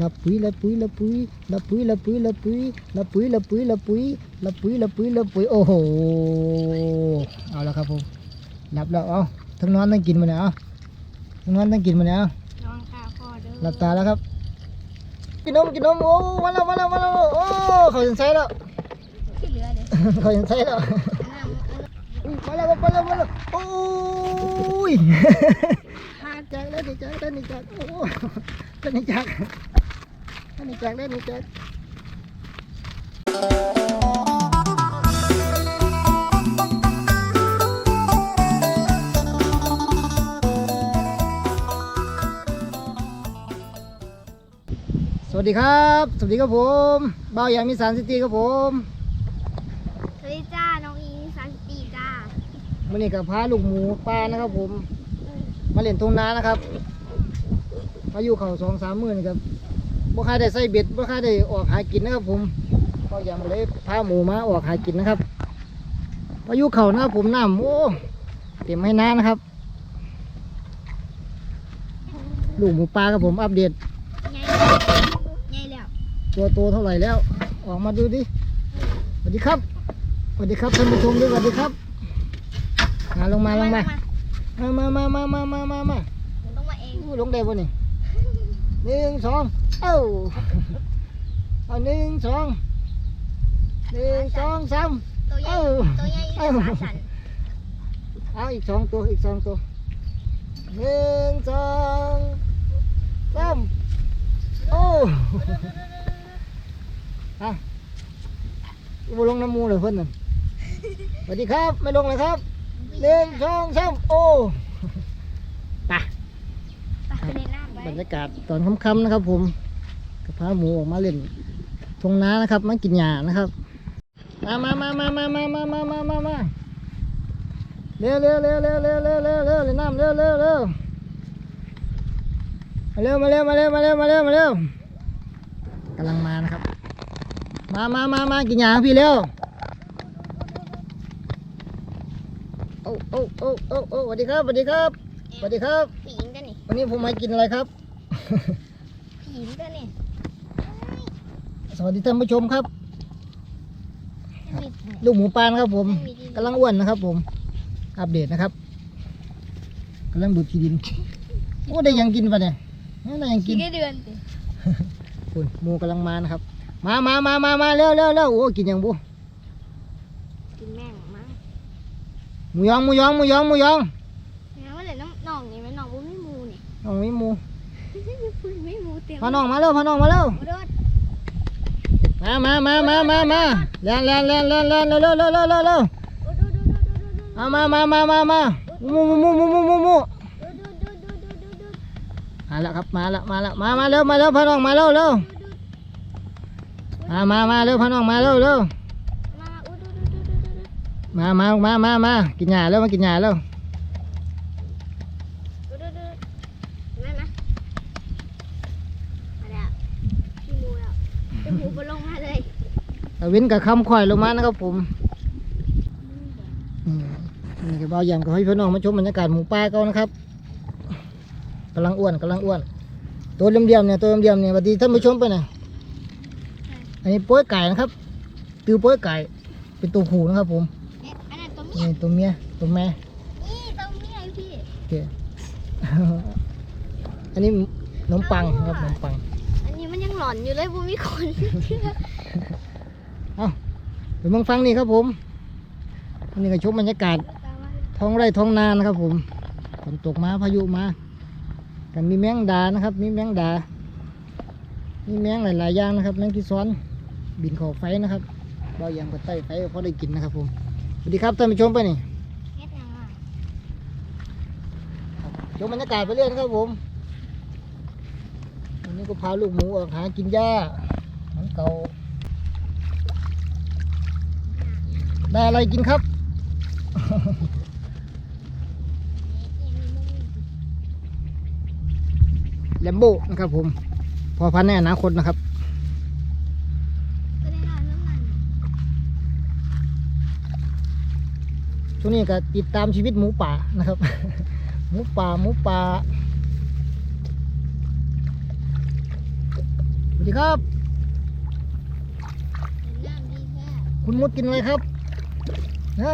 ละปุ๋ยละปุ๋ยละปุ๋ยละปุ๋ยละปุ๋ยละปุ๋ยละปุ๋ยละปุ๋ยละปุ๋ยละปุ๋ยละปุ๋ยละปุ๋ยโอ้โหเอาละครับผมหลับแล้วเอาทั้งนอนทั้งกินมาเนี่ยเอาทั้งนอนทั้งกินมาเนี่ยเอานอนค่ะพ่อเด้อหลับตาแล้วครับ กินนมกินนมโอ้มาแล้วมาแล้วมาแล้วโอ้เขายังใส่แล้วที่เหลือเดี๋ยวเขายังใส่แล้วน้ำอันอุ๊ยมาแล้วมาแล้วมาแล้วโอ้ยมาจักแล้วนี่จักแล้วนี่จักโอ้แล้วนี่จัก แล้วนี่จักแล้วนี่จักสวัสดีครับ สวัสดีครับผมบ่าวยางมีสารซิตี้ครับผม สวัสดีจ้า น้องอิงสามสิบปีจ้าวันนี้กับพาลูกหมูปลานะครับผม มาเล่นตรงนานะครับ มาอยู่เขาสองสามมื่นครับ บ่ค่าได้ใส่เบ็ดบ่ค่าได้ออกหากินนะครับผมก็ยังเลยพาหมูมาออกหากินนะครับพายุเข่านะครับผมน้ำโอ้เต็มให้น้านะครับลูกหมูปลาครับผมอัปเดตตัวโตเท่าไหร่แล้ว ออกมาดูดิสวัสดีครับสวัสดีครับท่านผู้ชมด้วยสวัสดีครับมาลงมาลงมา มามามามามามามาลงมาเองลงได้ปะนี่ หนึ่งสองเอ้าเอาหนึ่งสองหนึ่งสองสามตัวใหญ่เอ้าตัวใหญ่เอ้าขาสั่นเอาอีกสองตัวอีกสองตัวหนึ่งสองสามโอ้อะบ่ลงน้ำมูเลยเพิ่นนั่นสวัสดีครับ ไม่ลงเลยครับหนึ่งสองสามโอ้ไป ตักไปในน้ำไว้ บ รรยากาศตอนค่ำๆนะครับ ผมกับพาหมูออกมาเล่นทงนานะครับมากินหญ้านะครับมามามามามามามามามามามาเร็วเร็วเร็วเร็วเร็วเร็วเร็วเร็วเร็วน้ำเร็วเร็วเร็วมาเร็วมาเร็วมาเร็วมาเร็วมาเร็วมาเร็วกำลังมานะครับ มามามามากินหญ้าพี่เร็วโอ้โอ้โอ้โอ้โอ้สวัสดีครับสวัสดีครับสวัสดีครับผีหญิงตัวนี่วันนี้ผมมากินอะไรครับ ผีหญิงตัวนี่สวัสดีท่านผู้ชมครับ ไม่มีลูกหมูปลานะครับผมกำลังอ้วนนะครับ ผม อัปเดตนะครับกำลังดูดขี้ดินโอ้ได้ยังกินปะเนี่ยได้ยังกิกินนได้เดือนสิคุณหมูกำลังมานะครับ มามามามามาเร็วเร็วเร็วโอ้กินยังบุกินแม่งมั้งหมูยองหมูยองหมูยองหมูยอง แม่ว่าแต่น้องน้องนี่มันน้องบุ้ไม่มูนี่น้องมีหมูไม่มูเต็ม พน้องมาเร็วพน้องมาเร็วมามามามามามาแล่นแล่นแล่นแล่นแล่นเร็วเร็วเร็วเร็วเร็วเอามามามามามามูมูมูมูมูมูมูมาแล้วครับมาแล้วมาแล้วมามาเร็วมาเร็วพน้องมาเร็วเร็วมามามาเร็วพน้องมาเร็วเร็วมามามามามากินหญ้าแล้วมากินหญ้าแล้ว ดูดูดูแม่นะมาแล้วพี่มู แล้วพี่มูบนลงมาเลยเอาวินกับคำข่อยลงมานะครับผมอืมนี่ก็เบาอย่างก็ให้พี่น้องมาชมบรรยากาศหมูป่าเขานะครับกำลังอ้วนกำลังอ้วน ตัวเดียมๆเนี่ยตัวเดียมๆเนี่ยสวัสดีท่านผู้ชมไปหน่อยอันนี้โป้ยไก่นะครับตือโป้ยไก่เป็นตัวหูนะครับผมเอ๊ะอันนั้นตัวเมียนี่ตัวเมียตัวแม่นี่ตัวเมียพี่โอเคอันนี้ขนมปังครับขนมปังอันนี้มันยัง หลอนอยู่เลยบูมีคนเชื่อเอาเดี๋ยวมึงฟังนี่ครับผมอันนี้ก็ชมบรรยากาศท้องไร่ท้องนานะครับผมฝนตกมาพายุมากันมีแมงดานะครับ มีแมงดา มีแมงหลายๆอย่างนะครับ แมงที่ซ้อนบินเขอไฟนะครับเบาอย่างกับใต้ไฟก็พอได้กินนะครับผมสวัสดีครับท่านผู้ชมไปนี่เฮ็ดยังไงชมบรรยากาศไปเรื่อยนะครับผมวั นี่ก็พาลูกหมูออกหากินหญ้าเหมือนเก่าได้อะไรกินครับ แลมโบนะครับผม พอพันธุ์ในอนาคตนะครับช่วงนี้ก็ติดตามชีวิตหมูป่านะครับ หมูป่าหมูป่า ดีครับ คุณมุดกินอะไรครับนะ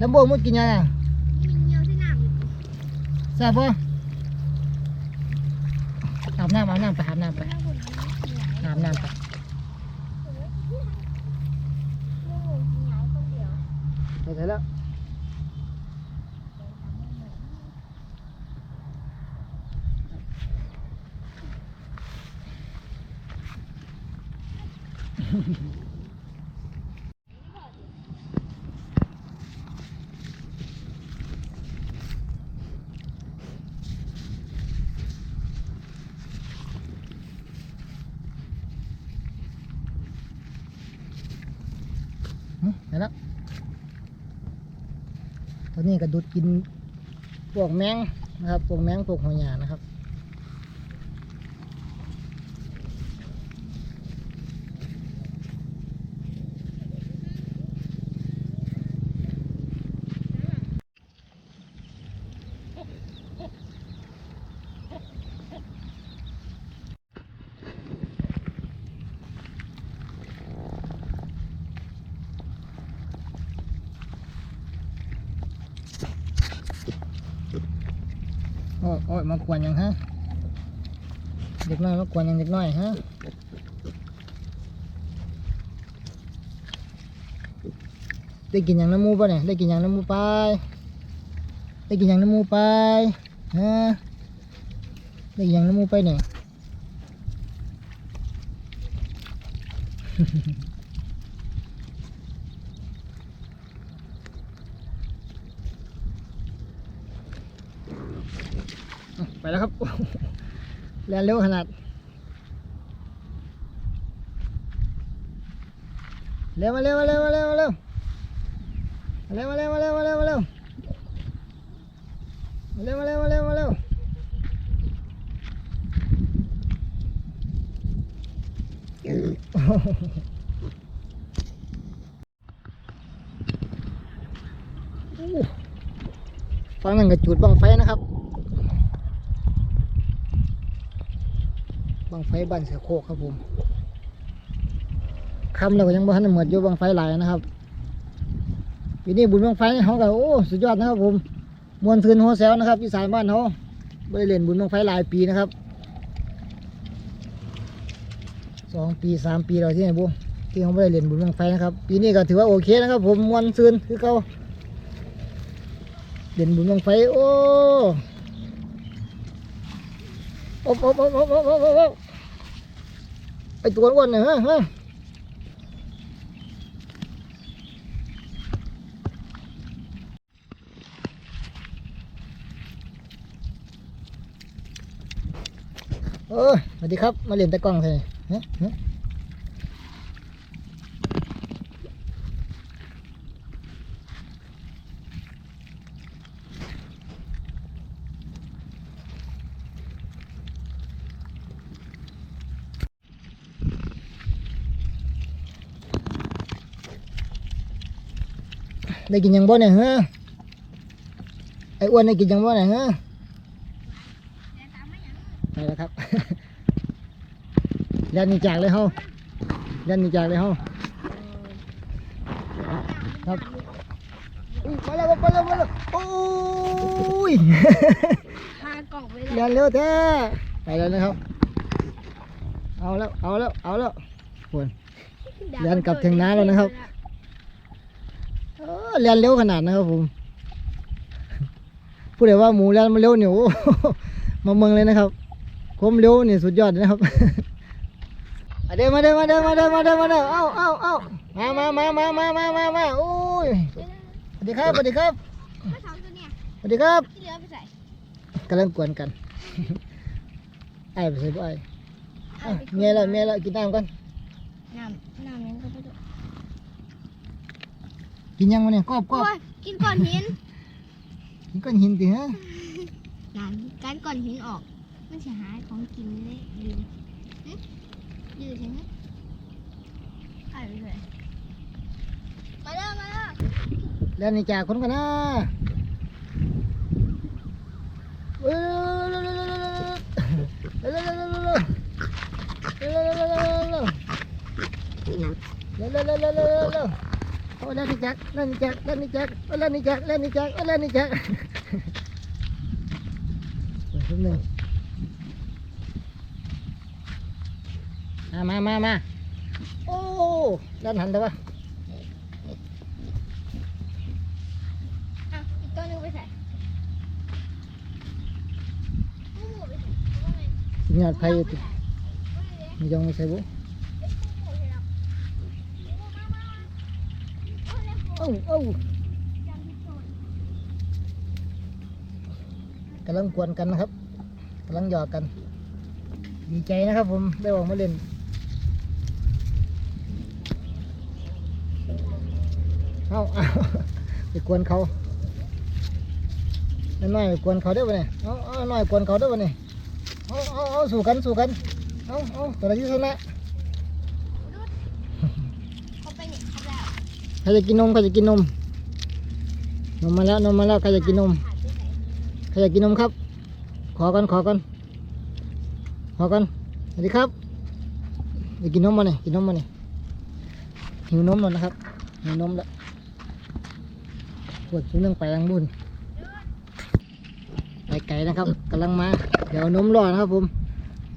ลำมโบมุดกินยังไงแซ่บปะอาบน้ำอาบน้ำไปอาบน้ำไปอาบน้ำไปไปไหนแล้ว เสร็จแล้วตอนนี้ก็ดูดกินพวกแมงนะครับ พวกแมงพวกหัวหยานะครับ โอ้ยโอ้ยมากวนยังฮะเด็กน้อยมากวนยังเด็กน้อยฮะได้กินย่างน้ำมูป่ะเนี่ยได้กินย่างน้ำมูไปได้กินย่างน้ำมูไปฮะได้กินย่างน้ำมูไปเนี่ย ไปแล้วครับแล่นเร็วขนาดเร็วมาเร็วมาเร็วมาเร็วมาเร็วมาเร็วมาเร็วมาเร็วมาเร็วมาเร็วมาเร็วมาเร็วมาเร็วมาเร็วฟังนั่นก็จุดบังไฟนะครับ บังไฟบ้านเสือโคกครับผมคำเราก็ยังบ่ทันได้หมดอยู่บังไฟหลายนะครับปีนี้บุญบังไฟเขาก็โอ้สุดยอดนะครับผมมวนซืนโฮแซลนะครับอีสานบ้านเขาไม่ได้เล่นบุญบังไฟหลายปีนะครับสองปีสามปีเราที่ไหนบุที่เขาไม่ได้เล่นบุญบังไฟนะครับ ปีนี้ก็ถือว่าโอเคนะครับผมมวนซืนคือเขาเล่นบุญบังไฟโอ้ อบอบอบอบอบอบอบไอตัวอ้วนเนี่ยฮะฮะเออสวัสดีครับ มาเล่นตะกล้องใช่ไหมฮะ ได้กินหยังบ่เนี่ยฮะไอ้อ้วนได้กินหยังบ่เนี่ยฮะแต่ตามไม่ยังไปแล้วครับเล่นหนีจากเลยเฮาเล่นหนีจากเลยเฮาครับอุ๊ยไปแล้วไปแล้วไปแล้วโอ้ยพากล่องไปเลยเล่นเร็วแท้ไปแล้วนะครับ เอาแล้วเอาแล้วเอาแล้วควรเดินกลับถึงน้าแล้วนะครับ เออเล่นเร็วขนาดนะครับผมพูดเลยว่าหมูเล่นมาเร็วเนี่ยโอ้มาเมืองเลยนะครับความเร็วนี่สุดยอดเลยนะครับมาเด้อมาเด้อมาเด้อมาเด้อมาเด้อมาเด้อเอ้าเอ้าเอ้ามามามามามามามามาโอ้ยสวัสดีครับสวัสดีครับไม่สองตัวเนี่ยสวัสดีครับที่เหลือไปใส่กำลังกวนกันไอ้ไปใส่ด้วยอ้าวเมียแล้วเมียแล้วกินน้ำกันน้ำน้ำยัง ก็ไม่ถูกกินยังวะเนี่ยกรอบกรอบโอ้ยกินก้อนหิน กินก้อนหินติฮะน้ำการก้อนหินออก มันจะหายของกินเลยยืนหึยืนใช่ไหมไปเลยมาเด้อมาเด้อแล้วนี่จากคนกันนะเร็วเร็วเร็วเร็วเร็วเร็วเร็วเร็วเร็วเร็วเร็วเร็วเร็วน้เร็วเร็วเร็วเร็วเร็วเร็วเร็ว โอ้เล่นนี่แจ็คเล่นนี่แจ็คเล่นนี่แจ็คโอ้เล่นนี่แจ็คเล่นนี่แจ็คโอ้เล่นนี่แจ็คเปิดครึ่งหนึ่งมามามามาโอ้ด้านหันได้ปะำอะอีกตัวหนึงไปใส่อู้ไปใส่ว่าไงสิญาติไพ่อยู่ติมียองไม่ใช่บุ อ้าเอ้ากำลังกวนกันนะครับกำลังหยอกกัน ดีใจนะครับผมได้ออกมาเล่นเอาเอาไปกวนเขาน้อยๆไปกวนเขาได้ปะเนี่ยเอาเอาน้อยกวนเขาได้ปะเนี่ยเอาเอาเอาสู้กันสู้กันเอาเอาตัวไหนที่ชนะ เขาไปเนี่ยเขาแล้ว ใครจะกินนมใครจะกินนม นมมาแล้วนมมาแล้วใครจะกินนมขาดไปใครจะกินนมครับ ขอกันขอกันขอกันสวัสดีครับจะกินนมมาเนี่ยกินนมมาเนี่ยหิวนมแล้วนะครับหิวนมแล้วปวดชิ้นเรื่องไปยังบุญไปไก่นะครับกำลังมา เดี๋ยวนมรอนะครับผม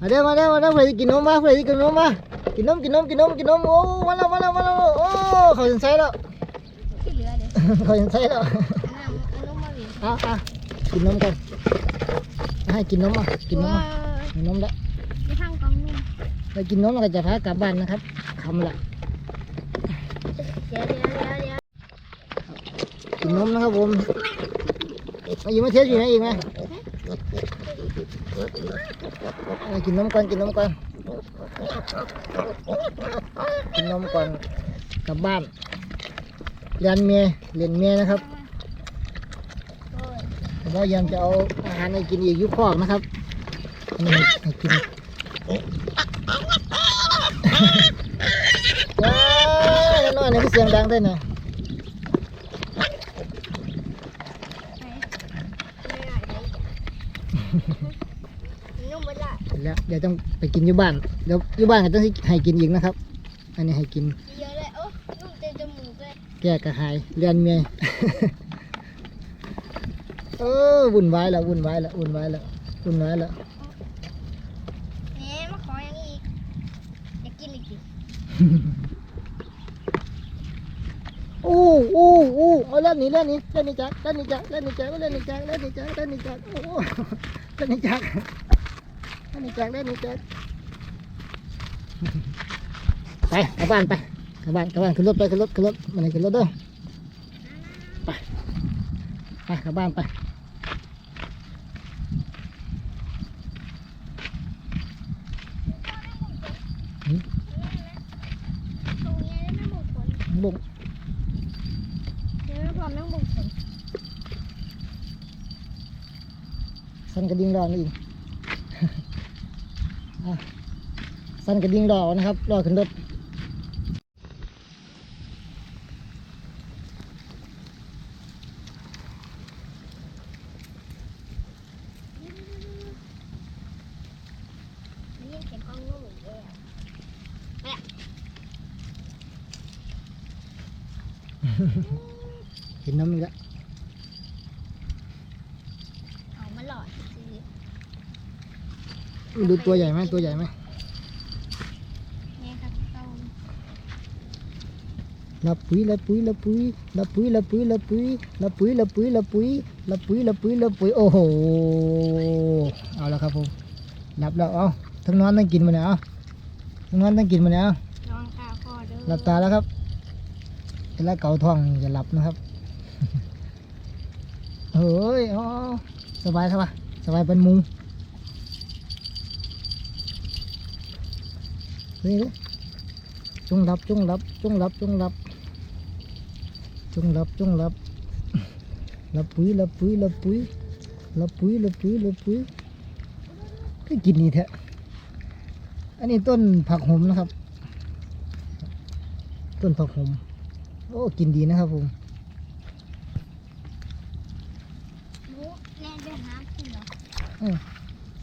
มาเด้อมาเด้อมาเด้อเพื่อจะกินนมมาเพื่อจะกินนมมากินนมกินนมกินนมกินนมโอ้มาแล้วมาแล้วมาแล้ว เขาถึงใส่แล้วที่เหลือเดี๋ยวเขาถึงใส่แล้วอันนั้นอันนั้นมาวิ่งเอาเอากินนมกันให้กินนมอะกินนมอะกินนมแล้วไปทางกองนุ่มไปกินนมแล้วก็จะพากลับบ้านนะครับคำละเดี๋ยวเดี๋ยวเดี๋ยวเดี๋ยวกินนมนะครับผมมาอยู่มาเทสอยู่ไหนอีกไหมเอากินนมก่อนกินนมก่อนกินนมก่อน กลับบ้านเรียนเมียเรียนเมียนะครับโอ้ยผมว่ายังจะเอาอาหารให้กินอีกอยุคคอกนะครับอันนี้ให้กินว้าวน้อยนี่คือเสียงดังด้วยนะไปไม่ได้เลยนุ่มไปละแล้วเดี๋ยวต้องไปกินอยู่บ้านเดี๋ยวอยู่บ้านก็ต้องให้กินอีกนะครับ อันนี้ให้กิน แก้กระหายเรียนเมียเออวุ่นวายแล้ววุ่นวายแล้ววุ่นวายแล้ววุ่นวายแล้วแหมมาขออย่างนี้อีกอยากกินอีกดิอู้อู้อู้เอาเล่นนี้เล่นนี้เล่นนี้จักเล่นนี้จักเล่นนี้จักเล่นนี้จักเล่นนี้จักเล่นนี้จักโอ้เล่นนี้จักเล่นนี้จักเล่นนี้จักไปกลับบ้านไป กลับบ้านกลับบ้านขึ้นรถไปขึ้นรถขึ้นรถมันขึ้นรถเด้อไปไปกลับบ้านไปตรงนี้ได้ไม่บุกผลบุกเดี๋ยวไม่พร้อมต้องบุกผลสันกระดิ่งรอนี่อีกอะสันกระดิ่งรอนะครับรอขึ้นรถ นี่เสียงกล้องนุ่มอีกแล้ว เห็นน้ำอีกแล้วเอามาหลอดสิมันดูตัวใหญ่ไหมตัวใหญ่ไหมนี่ครับต้มละปุ๋ยละปุ๋ยละปุ๋ยละปุ๋ยละปุ๋ยละปุ๋ยละปุ๋ยละปุ๋ยละปุ๋ยละปุ๋ยละปุ๋ยละปุ๋ยโอ้โหเอาแล้วครับผมหลับแล้วเอาทั้งนอนทั้งกินมาเนี่ยเอาทั้งนอนทั้งกินมาเนี่ยเอานอนคาคอเด้อหลับตาแล้วครับ เวลาเกาท้องอย่าหลับนะครับเฮ้ยอ๋อสบายครับสบายเป็นมุงนี่เลยจงหลับจุงหลับจุงหลับจุงหลับจุงหลับจุงหลับหลับปุ๋ยหลับปุ๋ยหลับปุ๋ยหลับปุ๋ยหลับปุ๋ยหลับปุ๋ยก็กินนี่แท้อันนี้ต้นผักหอมนะครับ ต้นผักหอม โอ้กินดีนะครับผมหมูแน่นไปหากินเหรอ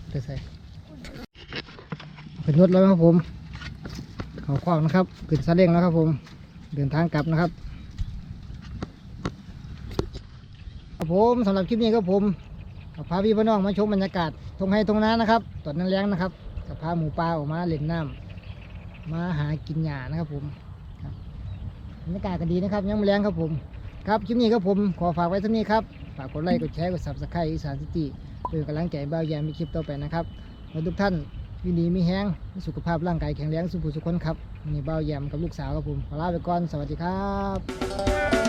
ไปใส่เป็นรถแล้วนะครับผมเขาคอกนะครับขึ้นซาเล้งแล้วครับผม เดินทางกลับนะครับครับผมสำหรับคลิปนี้ครับผมกับพาพี่พี่น้องมาชมบรรยากาศทงไฮทงนานะครับ ตอนนั้นแรงนะครับกับพาหมูป่าออกมาเล่นน้ำมาหากินหญ้านะครับผมค รับบรรยากาศก็ดีนะครับยังม่แรงครับผม ครับคลิปนี้ครับผมขอฝากไว้เท่านี้ครับฝากกดไลค์กดแชร์กดซับสไครต์อีสานซิตี้เพื่อเป็นกำลังใจบ้าแยมมีคลิปต่อไปนะครับขอทุกท่านวินีมีแห้งมีสุขภาพร่างกายแข็งแรงสุขสุขคนครับมีเบ้าแยมกับลูกสาวครับผมขอลาไปก่อนสวัสดีครับ